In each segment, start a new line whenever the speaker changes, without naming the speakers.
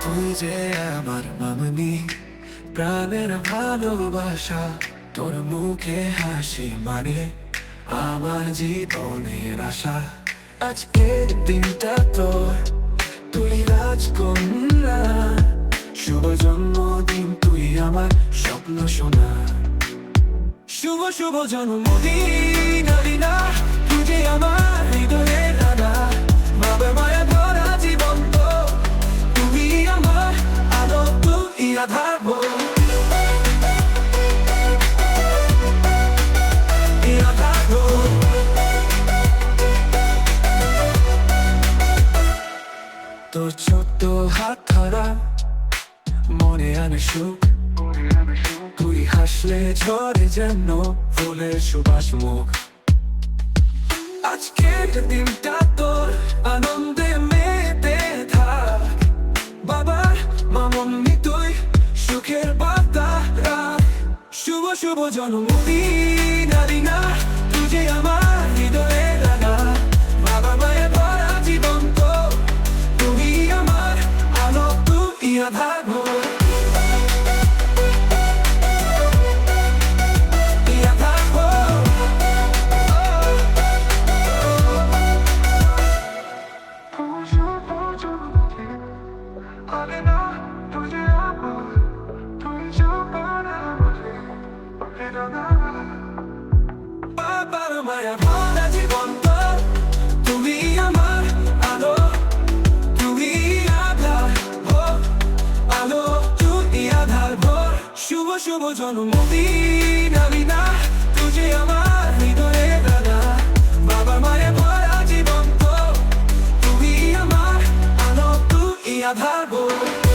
তুই যে আমার মামনি, প্রাণের ভালোবাসা, তোর মুখে হাসি মানে আমার জীবনের আশা। আজকের দিনটা তোর তুই রাজকন্যা। শুভ জন্মদিন তুই আমার স্বপ্ন শোনা। শুভ শুভ জন্মদিন। আধার বল। তোর ছোট্ট হাত ধরা মনে তুই হাসলে ঝরে যেন ফুলের সুবাস মুখ আজকের দিনটা তোর শুভ শুভ জন্মদিন আরিনা তুই আমার হৃদয়ে রানা বাবা মায়ের ভরা জীবন তো, তুমি আমার আলো তুই আধার ভোর
শুভ
বাবার মায়া ভরা জীবন তুমি আমার আলো তুমি আধার ভোর আলো তুমি আধার ভোর শুভ শুভ জন্মদিন আমি না তুঝে আমার হৃদয়ে দাদা বাবার মায়া ভরা জীবন তুমি আমার আলো তুমি আধার ভোর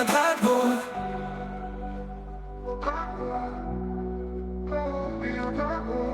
viendra bad boy. Quand
viendra.